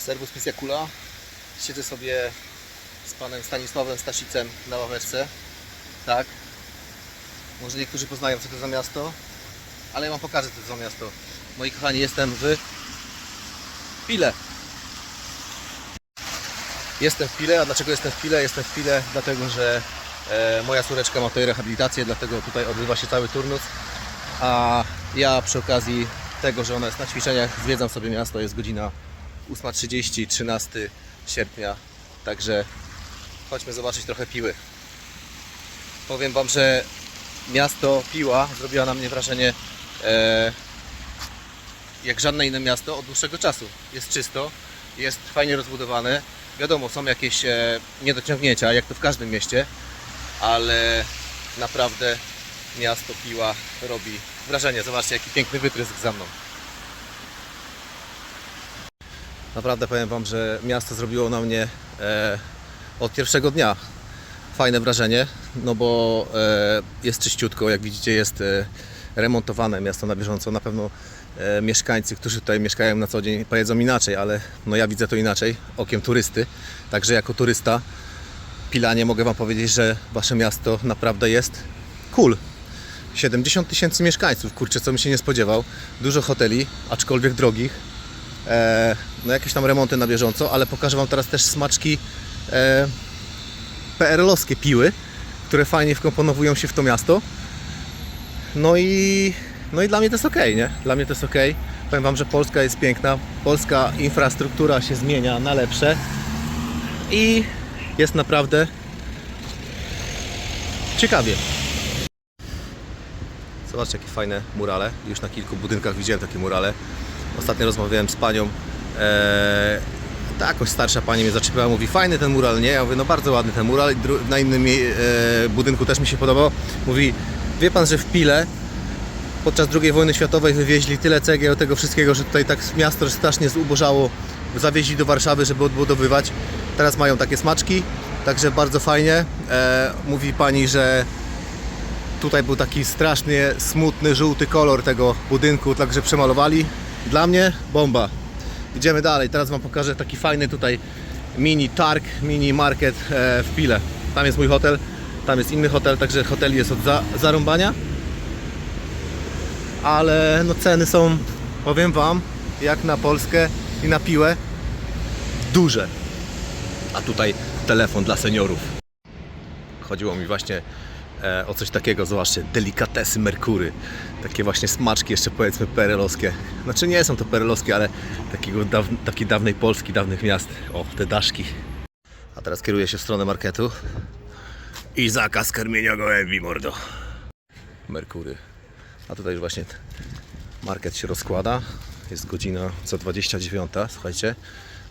Serwus Misja Kula. Siedzę sobie z panem Stanisławem Stasicem na ławeczce. Tak. Może niektórzy poznają co to za miasto, ale ja wam pokażę co to za miasto. Moi kochani, jestem w Pile. Jestem w Pile, a dlaczego jestem w Pile? Jestem w Pile dlatego, że e, moja córeczka ma tutaj rehabilitację, dlatego tutaj odbywa się cały turnus. A ja przy okazji tego, że ona jest na ćwiczeniach, zwiedzam sobie miasto, jest godzina 8.30, 13 sierpnia, także chodźmy zobaczyć trochę Piły. Powiem Wam, że miasto Piła zrobiła na mnie wrażenie e, jak żadne inne miasto od dłuższego czasu. Jest czysto, jest fajnie rozbudowane. Wiadomo, są jakieś e, niedociągnięcia, jak to w każdym mieście, ale naprawdę miasto Piła robi wrażenie. Zobaczcie, jaki piękny wytrysk za mną. Naprawdę powiem Wam, że miasto zrobiło na mnie e, od pierwszego dnia fajne wrażenie, no bo e, jest czyściutko, jak widzicie jest e, remontowane miasto na bieżąco. Na pewno e, mieszkańcy, którzy tutaj mieszkają na co dzień powiedzą inaczej, ale no ja widzę to inaczej, okiem turysty. Także jako turysta Pilanie mogę Wam powiedzieć, że Wasze miasto naprawdę jest cool. 70 tysięcy mieszkańców, kurczę, co bym się nie spodziewał. Dużo hoteli, aczkolwiek drogich. E, no jakieś tam remonty na bieżąco, ale pokażę Wam teraz też smaczki e, PRL-owskie piły, które fajnie wkomponowują się w to miasto. No i, no i dla mnie to jest ok, nie? Dla mnie to jest ok. Powiem Wam, że Polska jest piękna, polska infrastruktura się zmienia na lepsze i jest naprawdę ciekawie. Zobaczcie jakie fajne murale. Już na kilku budynkach widziałem takie murale. Ostatnio rozmawiałem z panią. Eee, ta jakoś starsza pani mnie zaczepiła, mówi fajny ten mural, nie? Ja mówię, no bardzo ładny ten mural. Na innym e, budynku też mi się podobał. Mówi, wie pan, że w Pile podczas II wojny światowej wywieźli tyle cegieł, tego wszystkiego, że tutaj tak miasto strasznie zubożało. Zawieźli do Warszawy, żeby odbudowywać. Teraz mają takie smaczki, także bardzo fajnie. E, mówi pani, że Tutaj był taki strasznie smutny, żółty kolor tego budynku, także przemalowali. Dla mnie bomba. Idziemy dalej. Teraz Wam pokażę taki fajny tutaj mini targ, mini market e, w Pile. Tam jest mój hotel, tam jest inny hotel, także hotel jest od za, zarąbania. Ale no ceny są, powiem Wam, jak na Polskę i na piłę, duże. A tutaj telefon dla seniorów. Chodziło mi właśnie e, o coś takiego, zobaczcie, delikatesy Merkury. Takie właśnie smaczki jeszcze powiedzmy perelowskie. Znaczy nie są to perelowskie, ale takiego daw, takiej dawnej Polski, dawnych miast. O, te daszki. A teraz kieruję się w stronę marketu. I zakaz karmienia gołębi, mordo. Merkury. A tutaj już właśnie market się rozkłada. Jest godzina co 29, słuchajcie.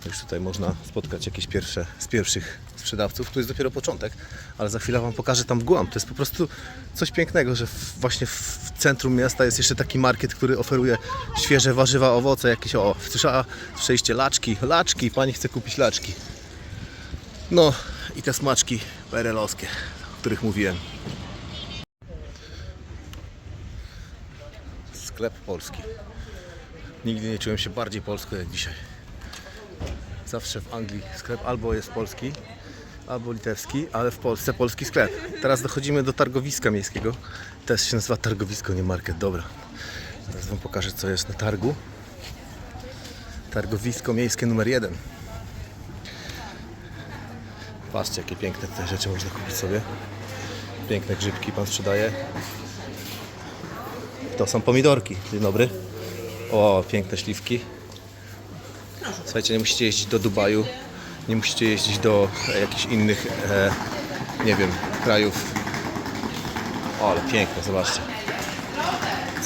Już tutaj można spotkać jakieś pierwsze z pierwszych sprzedawców. Tu jest dopiero początek, ale za chwilę Wam pokażę tam głąb. To jest po prostu coś pięknego, że właśnie w centrum miasta jest jeszcze taki market, który oferuje świeże warzywa, owoce, jakieś o, słyszała, przejście laczki, laczki, pani chce kupić laczki. No i te smaczki perelowskie, o których mówiłem. Sklep polski. Nigdy nie czułem się bardziej polsko jak dzisiaj. Zawsze w Anglii sklep albo jest polski, albo litewski, ale w Polsce polski sklep. Teraz dochodzimy do targowiska miejskiego. Też się nazywa targowisko, nie market. Dobra. Teraz Wam pokażę, co jest na targu. Targowisko miejskie numer jeden. Patrzcie, jakie piękne te rzeczy można kupić sobie. Piękne grzybki Pan sprzedaje. To są pomidorki. Dzień dobry. O, piękne śliwki. Słuchajcie, nie musicie jeździć do Dubaju, nie musicie jeździć do e, jakichś innych, e, nie wiem, krajów. O, ale piękne, zobaczcie.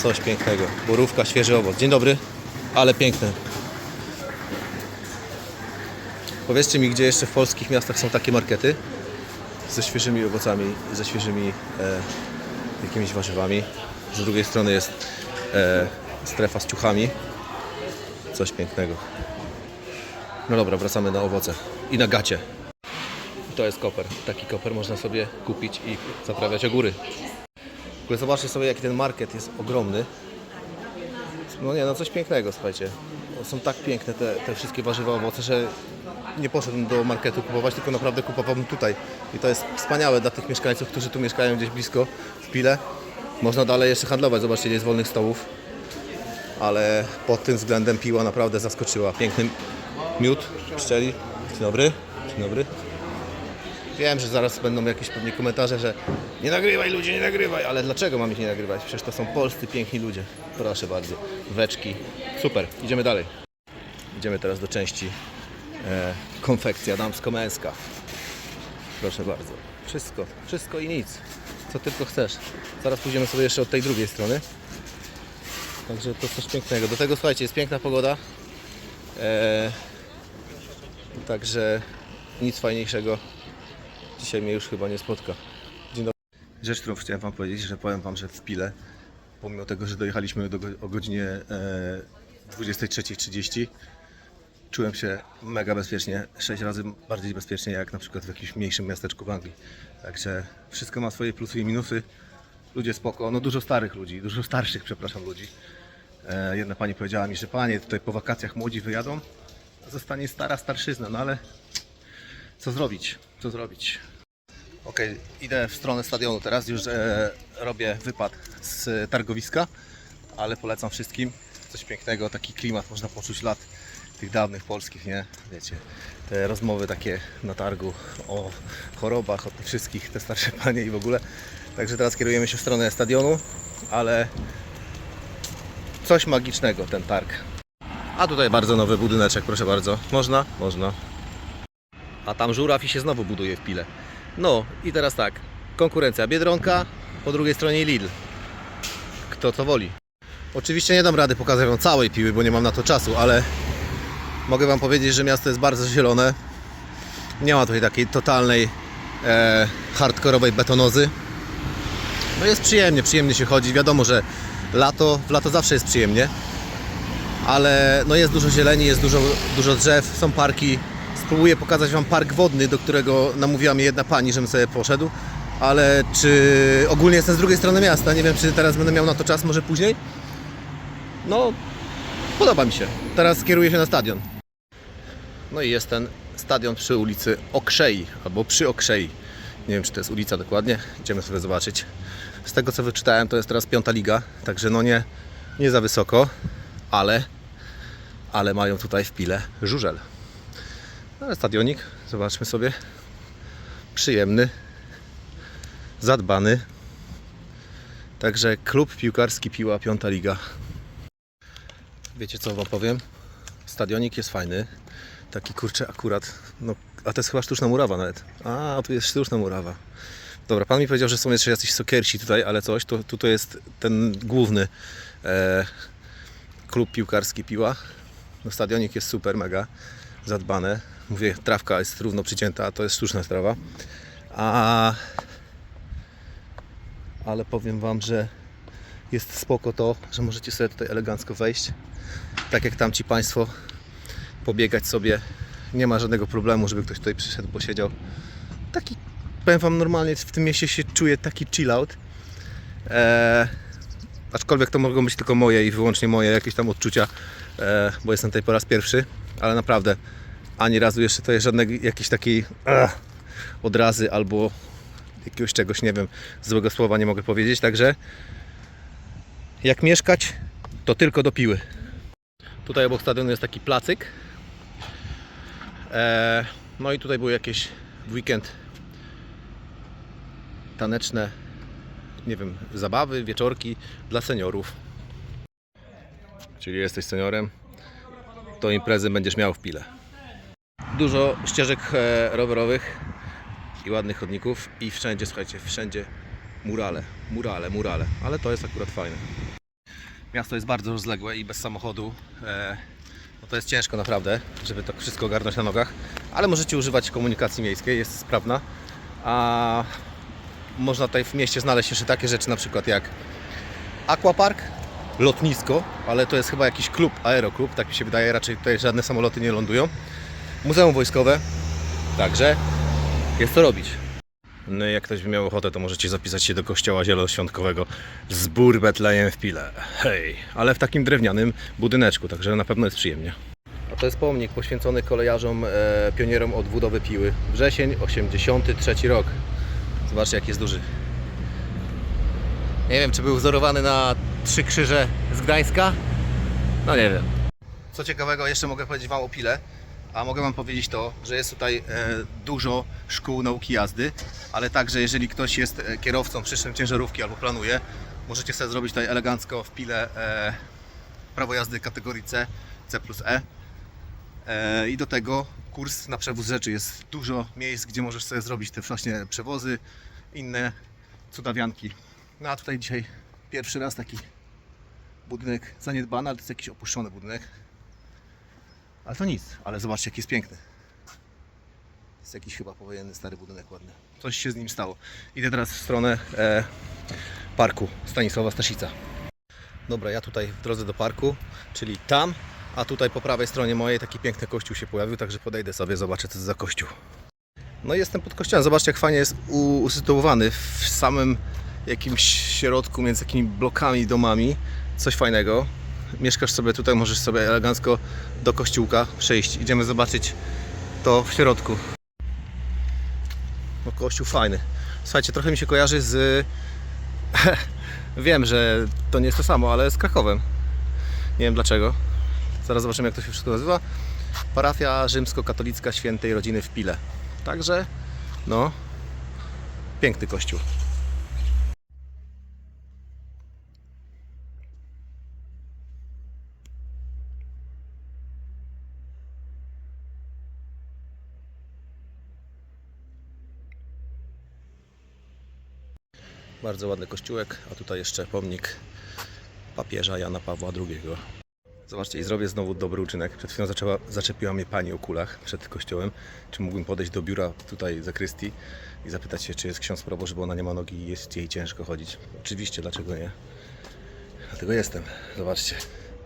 Coś pięknego. Borówka, świeży owoc. Dzień dobry, ale piękne. Powiedzcie mi, gdzie jeszcze w polskich miastach są takie markety ze świeżymi owocami, ze świeżymi e, jakimiś warzywami. Z drugiej strony jest e, strefa z ciuchami. Coś pięknego. No dobra, wracamy na owoce i na gacie. To jest koper. Taki koper można sobie kupić i zaprawiać ogóry. W ogóle zobaczcie sobie, jaki ten market jest ogromny. No nie, no coś pięknego, słuchajcie. są tak piękne te, te wszystkie warzywa, owoce, że nie poszedłem do marketu kupować, tylko naprawdę kupowałbym tutaj. I to jest wspaniałe dla tych mieszkańców, którzy tu mieszkają gdzieś blisko, w Pile. Można dalej jeszcze handlować, zobaczcie, ile jest wolnych stołów. Ale pod tym względem piła naprawdę zaskoczyła. Piękny miód, pszczeli. Dzień dobry. Dzień dobry. Wiem, że zaraz będą jakieś pewnie komentarze, że nie nagrywaj ludzie, nie nagrywaj, ale dlaczego mam ich nie nagrywać? Przecież to są polscy, piękni ludzie. Proszę bardzo. Weczki. Super, idziemy dalej. Idziemy teraz do części e, konfekcja damsko-męska. Proszę bardzo. Wszystko, wszystko i nic. Co tylko chcesz. Zaraz pójdziemy sobie jeszcze od tej drugiej strony. Także to coś pięknego. Do tego słuchajcie, jest piękna pogoda. E, także nic fajniejszego dzisiaj mnie już chyba nie spotka. Dzień dobry. Rzecz, którą chciałem Wam powiedzieć, że powiem Wam, że w Pile, pomimo tego, że dojechaliśmy do, o godzinie e, 23.30, czułem się mega bezpiecznie, sześć razy bardziej bezpiecznie jak na przykład w jakimś mniejszym miasteczku w Anglii. Także wszystko ma swoje plusy i minusy. Ludzie spoko, no dużo starych ludzi, dużo starszych, przepraszam, ludzi. E, jedna pani powiedziała mi, że panie, tutaj po wakacjach młodzi wyjadą, zostanie stara starszyzna, no ale co zrobić? Co zrobić? Okej, idę w stronę stadionu teraz, już e, robię wypad z targowiska, ale polecam wszystkim coś pięknego, taki klimat można poczuć lat tych dawnych polskich, nie? Wiecie, te rozmowy takie na targu o chorobach, o tych wszystkich, te starsze panie i w ogóle. Także teraz kierujemy się w stronę stadionu, ale coś magicznego ten targ. A tutaj bardzo nowy budyneczek, proszę bardzo. Można? Można. A tam żuraw i się znowu buduje w Pile. No i teraz tak, konkurencja Biedronka, po drugiej stronie Lidl. Kto co woli. Oczywiście nie dam rady pokazać Wam całej Piły, bo nie mam na to czasu, ale mogę Wam powiedzieć, że miasto jest bardzo zielone. Nie ma tutaj takiej totalnej e, hardkorowej betonozy. No jest przyjemnie, przyjemnie się chodzi. Wiadomo, że lato, w lato zawsze jest przyjemnie, ale no jest dużo zieleni, jest dużo, dużo drzew, są parki. Spróbuję pokazać Wam park wodny, do którego namówiła mnie jedna pani, żebym sobie poszedł. Ale czy ogólnie jestem z drugiej strony miasta, nie wiem czy teraz będę miał na to czas, może później. No, podoba mi się. Teraz kieruję się na stadion. No i jest ten stadion przy ulicy Okrzei, albo przy Okrzei. Nie wiem czy to jest ulica dokładnie, idziemy sobie zobaczyć. Z tego co wyczytałem to jest teraz piąta liga, także no nie, nie za wysoko, ale, ale mają tutaj w pile żużel. Ale stadionik, zobaczmy sobie. Przyjemny, zadbany. Także klub piłkarski Piła, piąta liga. Wiecie co wam powiem? Stadionik jest fajny. Taki kurczę akurat. No, a to jest chyba sztuczna murawa nawet. A, tu jest sztuczna murawa. Dobra, pan mi powiedział, że są jeszcze jacyś sokierci tutaj, ale coś. To, tu to jest ten główny e, klub piłkarski Piła. No, stadionik jest super, mega zadbane. Mówię, trawka jest równo przycięta, to jest sztuczna trawa. A... Ale powiem Wam, że jest spoko to, że możecie sobie tutaj elegancko wejść. Tak jak tamci Państwo, pobiegać sobie. Nie ma żadnego problemu, żeby ktoś tutaj przyszedł, posiedział. Taki, powiem Wam, normalnie w tym mieście się czuje taki chill out. Eee, aczkolwiek to mogą być tylko moje i wyłącznie moje jakieś tam odczucia, e, bo jestem tutaj po raz pierwszy, ale naprawdę ani razu jeszcze tutaj żadnej jakiejś takiej ach, odrazy albo jakiegoś czegoś, nie wiem, złego słowa nie mogę powiedzieć, także jak mieszkać, to tylko do piły. Tutaj obok stadionu jest taki placyk. E, no i tutaj były jakieś w weekend taneczne, nie wiem, zabawy, wieczorki dla seniorów. Czyli jesteś seniorem, to imprezy będziesz miał w pile. Dużo ścieżek e, rowerowych i ładnych chodników i wszędzie, słuchajcie, wszędzie murale, murale, murale, ale to jest akurat fajne. Miasto jest bardzo rozległe i bez samochodu e, no to jest ciężko naprawdę, żeby to wszystko ogarnąć na nogach, ale możecie używać komunikacji miejskiej, jest sprawna, a można tutaj w mieście znaleźć jeszcze takie rzeczy na przykład jak aquapark, lotnisko, ale to jest chyba jakiś klub, aeroklub, tak mi się wydaje, raczej tutaj żadne samoloty nie lądują. Muzeum Wojskowe, także jest co robić. No i jak ktoś by miał ochotę, to możecie zapisać się do kościoła zielonoświątkowego Zbór Betlejem w Pile. Hej, ale w takim drewnianym budyneczku, także na pewno jest przyjemnie. A to jest pomnik poświęcony kolejarzom, e, pionierom odbudowy Piły. Wrzesień 83 rok. Zobaczcie jak jest duży. Nie wiem, czy był wzorowany na Trzy Krzyże z Gdańska? No nie wiem. Co ciekawego jeszcze mogę powiedzieć Wam o Pile, a mogę Wam powiedzieć to, że jest tutaj e, dużo szkół nauki jazdy, ale także jeżeli ktoś jest e, kierowcą przyszłym ciężarówki albo planuje, możecie sobie zrobić tutaj elegancko w Pile e, prawo jazdy kategorii C, C plus E. E, I do tego kurs na przewóz rzeczy. Jest dużo miejsc, gdzie możesz sobie zrobić te właśnie przewozy, inne cudawianki. No a tutaj dzisiaj pierwszy raz taki budynek zaniedbany, ale to jest jakiś opuszczony budynek. Ale to nic, ale zobaczcie jaki jest piękny. Jest jakiś chyba powojenny stary budynek ładny. Coś się z nim stało. Idę teraz w stronę e, parku Stanisława Staszica. Dobra, ja tutaj w drodze do parku, czyli tam, a tutaj po prawej stronie mojej taki piękny kościół się pojawił, także podejdę sobie, zobaczę co to za kościół. No i jestem pod kościołem, zobaczcie jak fajnie jest usytuowany w samym jakimś środku między takimi blokami, domami. Coś fajnego. Mieszkasz sobie tutaj, możesz sobie elegancko do kościółka przejść. Idziemy zobaczyć to w środku. No kościół fajny. Słuchajcie, trochę mi się kojarzy z... Wiem, że to nie jest to samo, ale z Krakowem. Nie wiem dlaczego. Zaraz zobaczymy jak to się wszystko nazywa. Parafia rzymskokatolicka świętej rodziny w Pile. Także, no, piękny kościół. Bardzo ładny kościółek, a tutaj jeszcze pomnik papieża Jana Pawła II. Zobaczcie, i zrobię znowu dobry uczynek. Przed chwilą zaczęła, zaczepiła mnie pani o kulach przed kościołem. Czy mógłbym podejść do biura tutaj zakrystii i zapytać się, czy jest ksiądz proboszcz, bo ona nie ma nogi i jest jej ciężko chodzić. Oczywiście, dlaczego nie? Dlatego jestem. Zobaczcie,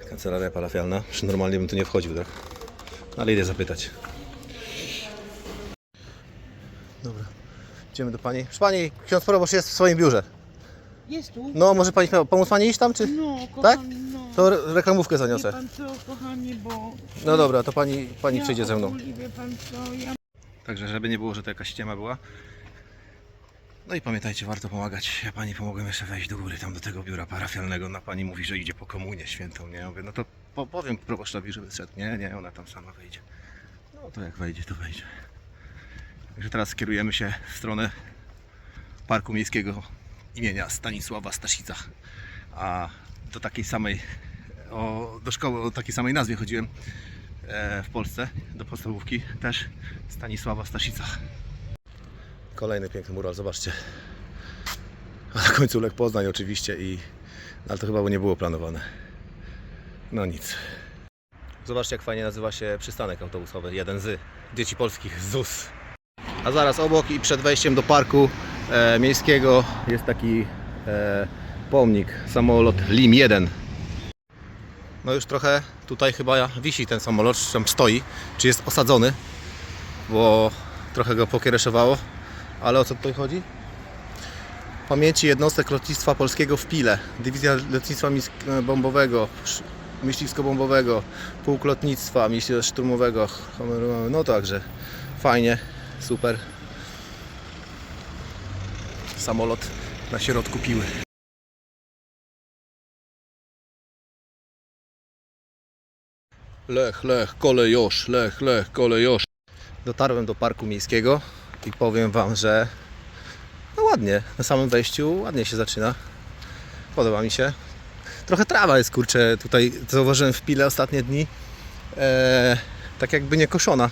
kancelaria parafialna. Już normalnie bym tu nie wchodził, tak? No, Ale idę zapytać. Dobra, idziemy do pani. Proszę pani, ksiądz proboszcz jest w swoim biurze. Jest tu? No, może pani pomóc pani iść tam, czy? No, Tak? kochani, no. To re- reklamówkę Wie zaniosę. pan co, kochani, bo... No dobra, to pani, pani ja przyjdzie ze mną. ogólnie, Wie pan co, ja... Także żeby nie było, że to jakaś ściema była. No i pamiętajcie, warto pomagać. Ja pani pomogłem jeszcze wejść do góry, tam do tego biura parafialnego. Na pani mówi, że idzie po komunię świętą, nie? Ja mówię, no to po, powiem proboszczowi, żeby szedł. Nie, nie, ona tam sama wejdzie. No to jak wejdzie, to wejdzie. Także teraz kierujemy się w stronę Parku Miejskiego imienia Stanisława Staszica. A do takiej samej, o, do szkoły o takiej samej nazwie chodziłem e, w Polsce, do podstawówki też Stanisława Staszica. Kolejny piękny mural, zobaczcie. A na końcu Lech Poznań oczywiście i ale to chyba nie było planowane. No nic. Zobaczcie jak fajnie nazywa się przystanek autobusowy, jeden z dzieci polskich ZUS. A zaraz obok i przed wejściem do parku e, miejskiego jest taki e, pomnik, samolot LIM 1. No już trochę tutaj chyba wisi ten samolot, czy tam stoi, czy jest osadzony, bo trochę go pokiereszowało. Ale o co tutaj chodzi? Pamięci jednostek lotnictwa polskiego w Pile, Dywizja Lotnictwa Mis- Bombowego, Myśliwsko-Bombowego, Pułk Lotnictwa Myśliwsko-Szturmowego, no także fajnie, super. Samolot na środku Piły. Lech, Lech, kolejosz, Lech, Lech, kolejosz. Dotarłem do parku miejskiego i powiem Wam, że no ładnie, na samym wejściu ładnie się zaczyna. Podoba mi się. Trochę trawa jest, kurczę, tutaj zauważyłem w Pile ostatnie dni. E, tak jakby nie koszona.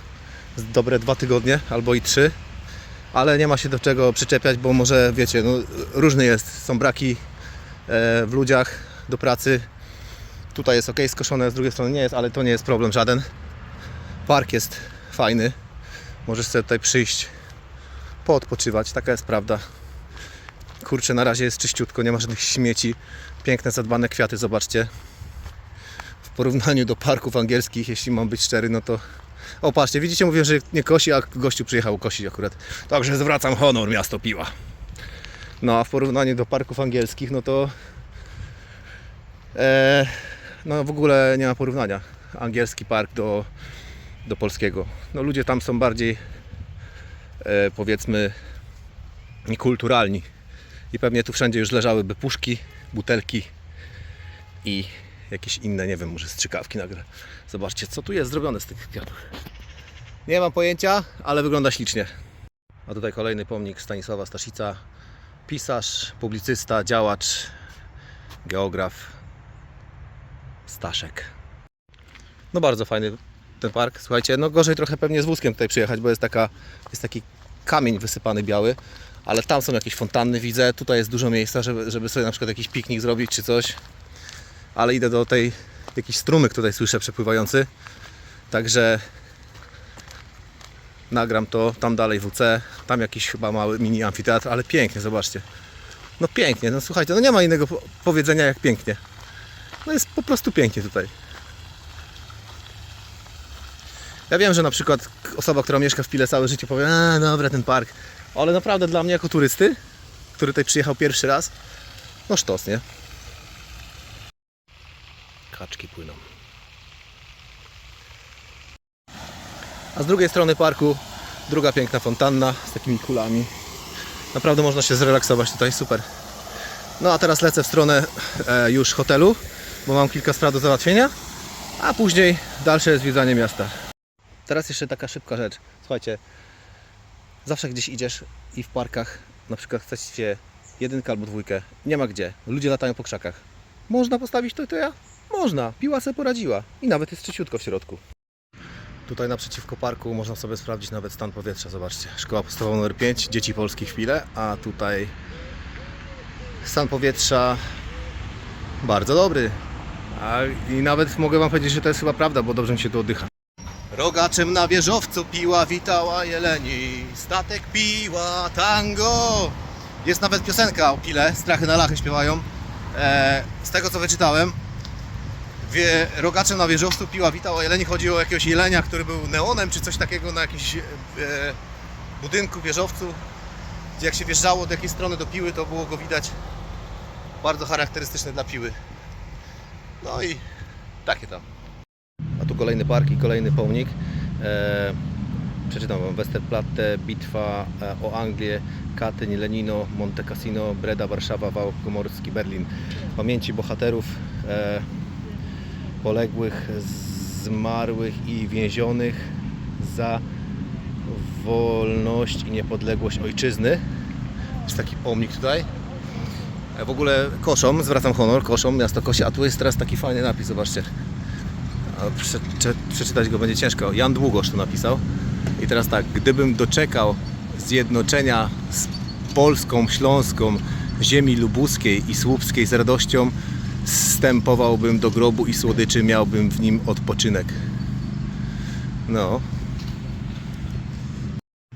Dobre dwa tygodnie albo i trzy. Ale nie ma się do czego przyczepiać, bo może wiecie, no, różny jest. Są braki e, w ludziach do pracy. Tutaj jest ok, skoszone, z drugiej strony nie jest, ale to nie jest problem żaden. Park jest fajny. Możesz sobie tutaj przyjść, poodpoczywać, taka jest prawda. Kurczę, na razie jest czyściutko, nie ma żadnych śmieci. Piękne, zadbane kwiaty, zobaczcie. W porównaniu do parków angielskich, jeśli mam być szczery, no to O, patrzcie, widzicie, mówię, że nie kosi, a gościu przyjechał kosić akurat. Także zwracam honor, miasto piła. No, a w porównaniu do parków angielskich, no to e, no w ogóle nie ma porównania. Angielski park do, do polskiego. No, ludzie tam są bardziej e, powiedzmy niekulturalni. I pewnie tu wszędzie już leżałyby puszki, butelki i jakieś inne, nie wiem, może strzykawki nagle. Zobaczcie, co tu jest zrobione z tych kwiatów. Nie mam pojęcia, ale wygląda ślicznie. A tutaj kolejny pomnik Stanisława Staszica. Pisarz, publicysta, działacz, geograf Staszek. No bardzo fajny ten park. Słuchajcie, no gorzej trochę pewnie z wózkiem tutaj przyjechać, bo jest taka, jest taki kamień wysypany biały, ale tam są jakieś fontanny, widzę. Tutaj jest dużo miejsca, żeby, żeby sobie na przykład jakiś piknik zrobić czy coś. Ale idę do tej, jakiś strumyk tutaj słyszę przepływający. Także nagram to, tam dalej WC, tam jakiś chyba mały mini amfiteatr, ale pięknie, zobaczcie. No pięknie, no słuchajcie, no nie ma innego po- powiedzenia jak pięknie. No jest po prostu pięknie tutaj. Ja wiem, że na przykład osoba, która mieszka w Pile całe życie powie, a dobra ten park, ale naprawdę dla mnie jako turysty, który tutaj przyjechał pierwszy raz, no sztos, nie? Kaczki płyną. A z drugiej strony parku druga piękna fontanna z takimi kulami. Naprawdę można się zrelaksować tutaj, super. No a teraz lecę w stronę e, już hotelu, bo mam kilka spraw do załatwienia, a później dalsze zwiedzanie miasta. Teraz jeszcze taka szybka rzecz. Słuchajcie, zawsze gdzieś idziesz i w parkach na przykład chcecie jedynkę albo dwójkę, nie ma gdzie, ludzie latają po krzakach. Można postawić to i to ja? Można, piła sobie poradziła i nawet jest czyściutko w środku. Tutaj naprzeciwko parku można sobie sprawdzić nawet stan powietrza, zobaczcie. Szkoła podstawowa nr 5, dzieci polskich chwile, a tutaj stan powietrza bardzo dobry. A, I nawet mogę Wam powiedzieć, że to jest chyba prawda, bo dobrze mi się tu oddycha. Rogaczem na wieżowcu piła, witała jeleni, statek piła, tango. Jest nawet piosenka o pile, strachy na lachy śpiewają. E, z tego co wyczytałem, wie, rogaczem na wieżowcu piła, witała jeleni. Chodzi o jakiegoś jelenia, który był neonem czy coś takiego na jakimś e, budynku, wieżowcu. Gdzie jak się wjeżdżało od jakiej strony do piły, to było go widać. Bardzo charakterystyczne dla piły. No i takie tam. A tu kolejny park i kolejny pomnik. E, przeczytam Wam Westerplatte, bitwa e, o Anglię, Katyń, Lenino, Monte Cassino, Breda, Warszawa, Wał Pomorski, Berlin. Pamięci bohaterów e, poległych, zmarłych i więzionych za wolność i niepodległość ojczyzny. Jest taki pomnik tutaj. E, W ogóle koszom, zwracam honor, koszom, miasto Kosie, a tu jest teraz taki fajny napis, zobaczcie. Prze, prze, przeczytać go będzie ciężko. Jan Długosz to napisał. I teraz tak, gdybym doczekał zjednoczenia z Polską, Śląską, ziemi lubuskiej i słupskiej z radością, stępowałbym do grobu i słodyczy, miałbym w nim odpoczynek. No.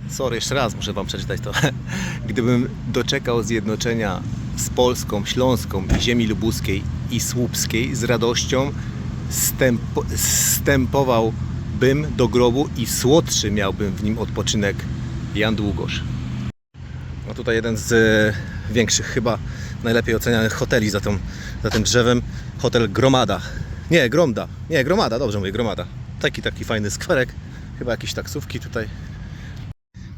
Sorry, jeszcze raz muszę Wam przeczytać to. Gdybym doczekał zjednoczenia z Polską, Śląską, ziemi lubuskiej i słupskiej z radością, stępo, stępowałbym do grobu i słodszy miałbym w nim odpoczynek. Jan Długosz. No tutaj jeden z e, większych, chyba najlepiej ocenianych hoteli za, tą, za tym drzewem. Hotel Gromada. Nie, Gromda. Nie, Gromada, dobrze mówię, Gromada. Taki, taki fajny skwerek. Chyba jakieś taksówki tutaj.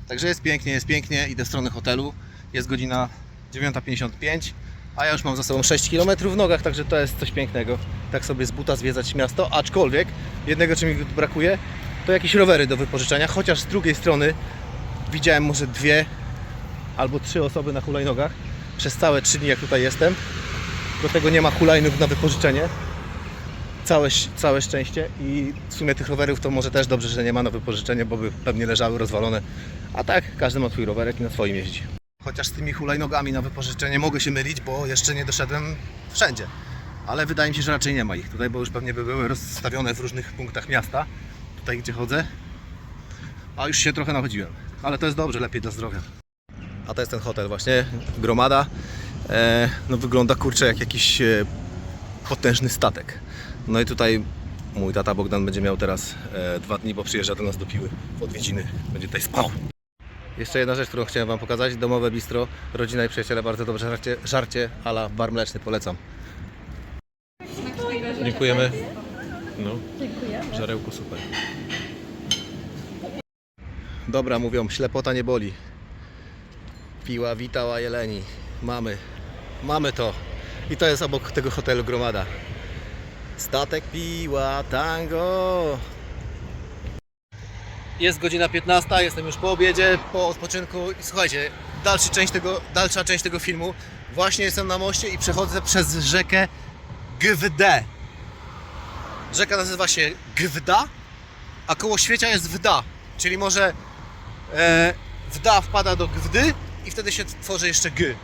Także jest pięknie, jest pięknie. Idę w stronę hotelu. Jest godzina 9.55, a ja już mam za sobą 6 km w nogach, także to jest coś pięknego. Tak sobie z buta zwiedzać miasto, aczkolwiek jednego, czym mi brakuje, to jakieś rowery do wypożyczenia, chociaż z drugiej strony widziałem może dwie albo trzy osoby na hulajnogach przez całe trzy dni, jak tutaj jestem. Do tego nie ma hulajnóg na wypożyczenie. Całe, całe szczęście i w sumie tych rowerów to może też dobrze, że nie ma na wypożyczenie, bo by pewnie leżały rozwalone. A tak, każdy ma swój rowerek i na swoim jeździ. Chociaż z tymi hulajnogami na wypożyczenie mogę się mylić, bo jeszcze nie doszedłem wszędzie. Ale wydaje mi się, że raczej nie ma ich tutaj, bo już pewnie by były rozstawione w różnych punktach miasta. Tutaj gdzie chodzę. A już się trochę nachodziłem. Ale to jest dobrze, lepiej dla zdrowia. A to jest ten hotel właśnie, Gromada. E, no wygląda kurczę jak jakiś e, potężny statek. No i tutaj Mój tata Bogdan będzie miał teraz e, dwa dni, bo przyjeżdża do nas do Piły w odwiedziny. Będzie tutaj spał. Jeszcze jedna rzecz, którą chciałem Wam pokazać. Domowe bistro, rodzina i przyjaciele, bardzo dobrze żarcie, żarcie ala bar mleczny, polecam. Dziękujemy. No, żarełku super. Dobra, mówią, ślepota nie boli. Piła witała Jeleni. Mamy. Mamy to. I to jest obok tego hotelu Gromada. Statek piła, tango. Jest godzina 15, jestem już po obiedzie, po odpoczynku i słuchajcie, dalsza część tego, dalsza część tego filmu. Właśnie jestem na moście i przechodzę przez rzekę Gwd. Rzeka nazywa się Gwda, a koło świecia jest Wda, czyli może e, Wda wpada do Gwdy i wtedy się tworzy jeszcze G,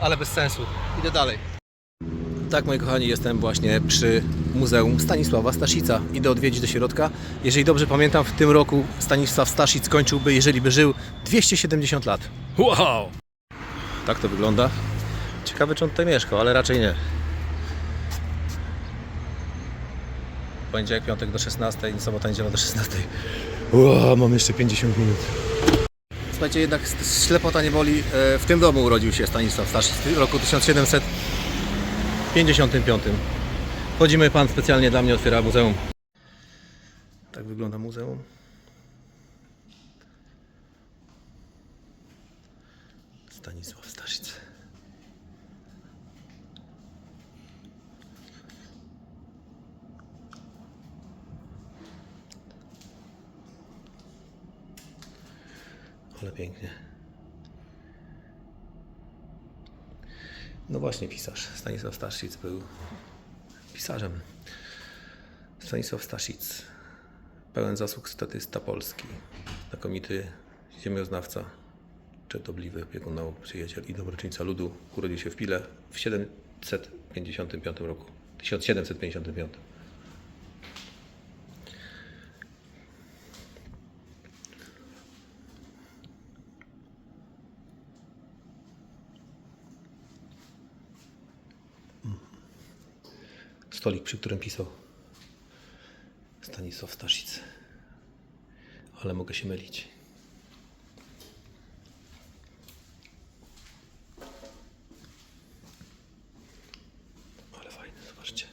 ale bez sensu. Idę dalej. Tak, moi kochani, jestem właśnie przy Muzeum Stanisława Staszica. Idę odwiedzić do środka. Jeżeli dobrze pamiętam, w tym roku Stanisław Staszic kończyłby, jeżeli by żył, 270 lat. Wow! Tak to wygląda. Ciekawe, czy on tutaj mieszkał, ale raczej nie. Poniedziałek, piątek do 16, sobota, niedziela do 16. Wow, mam jeszcze 50 minut. Słuchajcie, jednak ślepota nie boli. E, W tym domu urodził się Stanisław Staszic w roku 1755. Wchodzimy, pan specjalnie dla mnie otwiera muzeum. Tak wygląda muzeum. Stanisław Staszic. Ale pięknie. No właśnie, pisarz. Stanisław Staszic był pisarzem. Stanisław Staszic. Pełen zasług statysta polski. Znakomity ziemioznawca. Czetobliwy opiekun nauk, przyjaciel i dobroczyńca ludu. Urodził się w Pile w 755 roku. 1755. Stolik, przy którym pisał Stanisław Staszic. Ale mogę się mylić. Ale fajne, zobaczcie.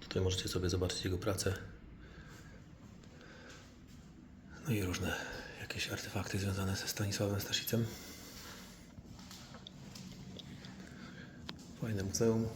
Tutaj możecie sobie zobaczyć jego pracę. No i różne jakieś artefakty związane ze Stanisławem Staszicem. Fajne muzeum.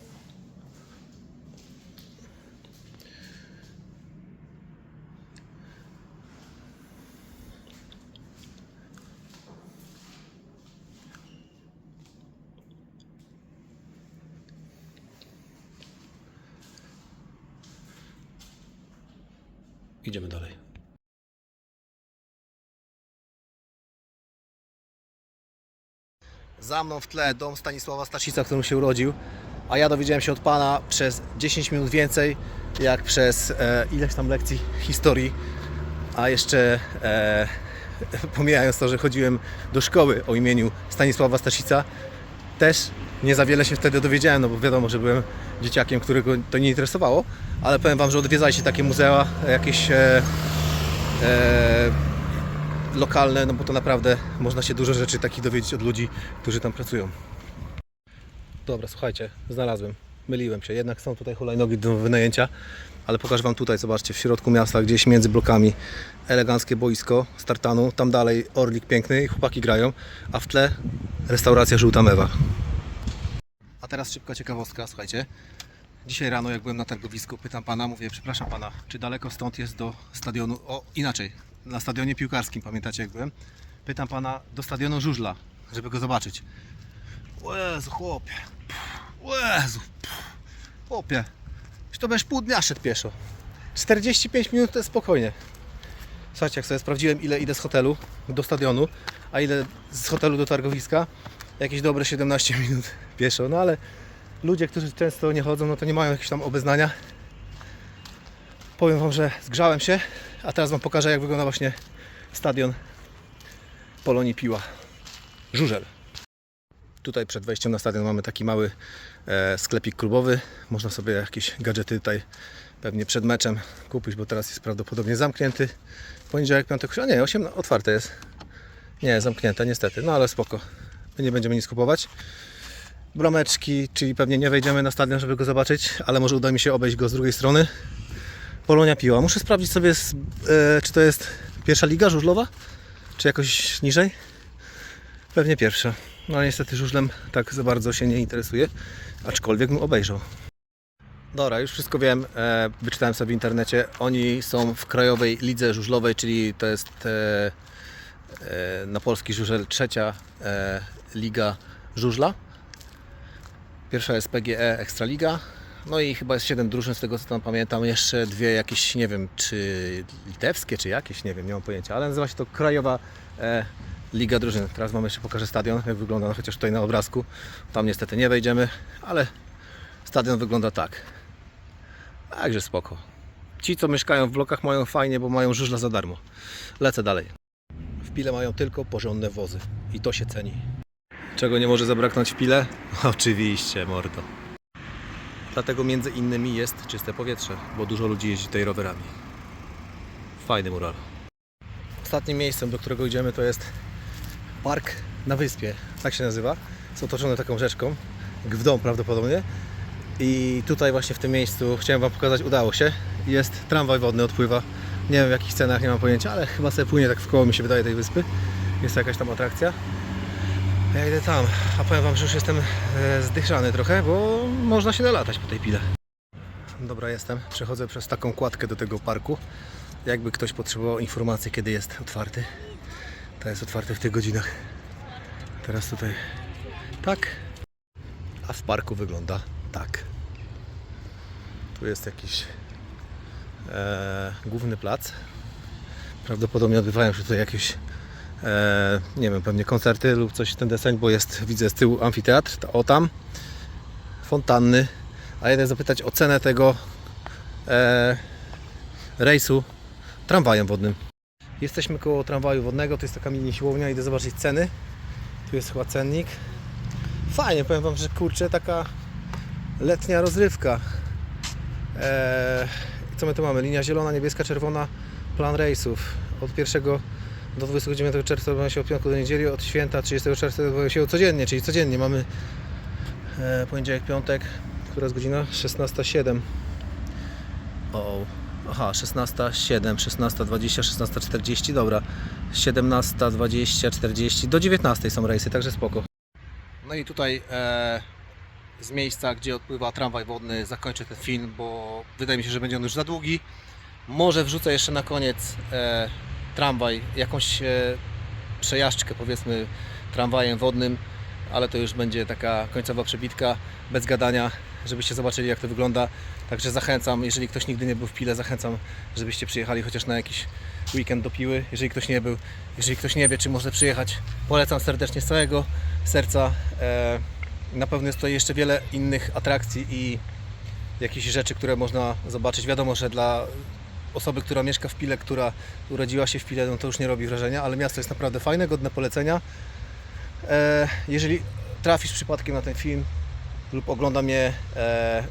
Idziemy dalej. Za mną w tle dom Stanisława Staszica, w którym się urodził, a ja dowiedziałem się od Pana przez 10 minut więcej, jak przez e, ileś tam lekcji historii, a jeszcze e, pomijając to, że chodziłem do szkoły o imieniu Stanisława Staszica, też nie za wiele się wtedy dowiedziałem, no bo wiadomo, że byłem dzieciakiem, którego to nie interesowało, ale powiem Wam, że odwiedzajcie takie muzea, jakieś e, e, lokalne, no bo to naprawdę można się dużo rzeczy takich dowiedzieć od ludzi, którzy tam pracują. Dobra, słuchajcie, znalazłem. Myliłem się, jednak są tutaj hulajnogi do wynajęcia, ale pokażę Wam tutaj, zobaczcie, w środku miasta, gdzieś między blokami, eleganckie boisko startanu, tam dalej orlik piękny i chłopaki grają, a w tle restauracja Żółta Mewa. A teraz szybka ciekawostka, słuchajcie. Dzisiaj rano, jak byłem na targowisku, pytam pana, mówię, przepraszam pana, czy daleko stąd jest do stadionu, o inaczej, na stadionie piłkarskim, pamiętacie jak byłem? Pytam pana do stadionu Żużla, żeby go zobaczyć. O Jezu, chłopie, o Jezu, chłopie, już to będziesz pół dnia szedł pieszo. 45 minut to jest spokojnie. Słuchajcie, jak sobie sprawdziłem, ile idę z hotelu do stadionu, a ile z hotelu do targowiska, jakieś dobre 17 minut pieszo, no ale ludzie, którzy często nie chodzą, no to nie mają jakiegoś tam obeznania. Powiem Wam, że zgrzałem się, a teraz Wam pokażę, jak wygląda właśnie stadion Polonii Piła. Żużel. Tutaj przed wejściem na stadion mamy taki mały e, sklepik klubowy. Można sobie jakieś gadżety tutaj pewnie przed meczem kupić, bo teraz jest prawdopodobnie zamknięty. Poniedziałek, piątek, a nie, 8 otwarte jest. Nie, zamknięte niestety, no ale spoko. My nie będziemy nic kupować. Brameczki, czyli pewnie nie wejdziemy na stadion, żeby go zobaczyć, ale może uda mi się obejść go z drugiej strony. Polonia Piła. Muszę sprawdzić sobie, e, czy to jest pierwsza liga żużlowa, czy jakoś niżej. Pewnie pierwsza. No niestety żużlem tak za bardzo się nie interesuje, aczkolwiek bym obejrzał. Dobra, już wszystko wiem. E, wyczytałem sobie w internecie. Oni są w Krajowej Lidze Żużlowej, czyli to jest e, e, na polski żużel trzecia e, liga żużla. Pierwsza jest PGE Ekstraliga. No i chyba jest 7 drużyn, z tego co tam pamiętam. Jeszcze dwie jakieś, nie wiem, czy litewskie, czy jakieś, nie wiem, nie mam pojęcia. Ale nazywa się to Krajowa e, Liga Drużyn. Teraz Wam jeszcze pokażę stadion, jak wygląda, no, chociaż tutaj na obrazku. Tam niestety nie wejdziemy, ale stadion wygląda tak. Także spoko. Ci, co mieszkają w blokach mają fajnie, bo mają żużla za darmo. Lecę dalej. W Pile mają tylko porządne wozy i to się ceni. Czego nie może zabraknąć w Pile? Oczywiście, mordo. Dlatego między innymi jest czyste powietrze, bo dużo ludzi jeździ tutaj rowerami. Fajny mural. Ostatnim miejscem, do którego idziemy, to jest park na wyspie. Tak się nazywa. Jest otoczony taką rzeczką. Gwdą prawdopodobnie. I tutaj właśnie w tym miejscu chciałem Wam pokazać, udało się. Jest tramwaj wodny, odpływa. Nie wiem w jakich cenach, nie mam pojęcia, ale chyba sobie płynie tak w koło mi się wydaje tej wyspy. Jest to jakaś tam atrakcja. Ja idę tam, a powiem Wam, że już jestem e, zdychrzany trochę, bo można się nalatać po tej pile. Dobra, jestem. Przechodzę przez taką kładkę do tego parku. Jakby ktoś potrzebował informacji, kiedy jest otwarty. To jest otwarty w tych godzinach. Teraz tutaj tak, a w parku wygląda tak. Tu jest jakiś e, główny plac. Prawdopodobnie odbywają się tutaj jakieś e, nie wiem, pewnie koncerty lub coś w ten deseń, bo jest, widzę z tyłu amfiteatr, to o tam, fontanny, a jedę zapytać o cenę tego e, rejsu tramwajem wodnym. Jesteśmy koło tramwaju wodnego, to jest taka mini siłownia, idę zobaczyć ceny. Tu jest chyba cennik. Fajnie, powiem Wam, że kurczę, taka letnia rozrywka. Eee, co my tu mamy? Linia zielona, niebieska, czerwona, plan rejsów. Od 1 do 29 czerwca odbywa się od piątku do niedzieli, od święta 30 czerwca odbywa się codziennie, czyli codziennie mamy e, poniedziałek, piątek, która jest godzina? 16.07. O, aha, 16.07, 16.20, 16.40, dobra. 17.20, 40, do 19 są rejsy, także spoko. No i tutaj e, z miejsca, gdzie odpływa tramwaj wodny, zakończę ten film, bo wydaje mi się, że będzie on już za długi. Może wrzucę jeszcze na koniec e, tramwaj, jakąś e, przejażdżkę powiedzmy tramwajem wodnym, ale to już będzie taka końcowa przebitka, bez gadania, żebyście zobaczyli jak to wygląda. Także zachęcam, jeżeli ktoś nigdy nie był w Pile, zachęcam, żebyście przyjechali chociaż na jakiś weekend do Piły. Jeżeli ktoś nie był, jeżeli ktoś nie wie, czy może przyjechać, polecam serdecznie z całego serca. E, na pewno jest tutaj jeszcze wiele innych atrakcji i jakichś rzeczy, które można zobaczyć. Wiadomo, że dla osoby, która mieszka w Pile, która urodziła się w Pile, no to już nie robi wrażenia, ale miasto jest naprawdę fajne, godne polecenia. E, jeżeli trafisz przypadkiem na ten film lub ogląda mnie e,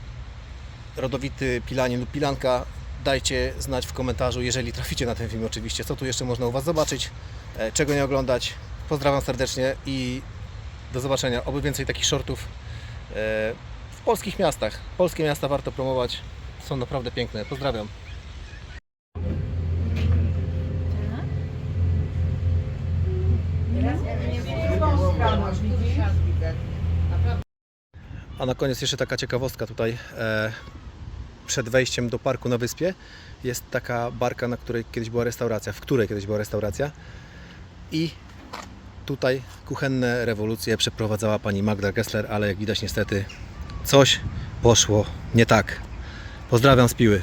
rodowity Pilanin lub Pilanka, dajcie znać w komentarzu, jeżeli traficie na ten film oczywiście, co tu jeszcze można u Was zobaczyć, e, czego nie oglądać. Pozdrawiam serdecznie i do zobaczenia. Oby więcej takich shortów e, w polskich miastach. Polskie miasta warto promować, są naprawdę piękne. Pozdrawiam. A na koniec jeszcze taka ciekawostka tutaj. E, przed wejściem do parku na wyspie jest taka barka, na której kiedyś była restauracja, w której kiedyś była restauracja. I tutaj kuchenne rewolucje przeprowadzała pani Magda Gessler, ale jak widać niestety coś poszło nie tak. Pozdrawiam z Piły.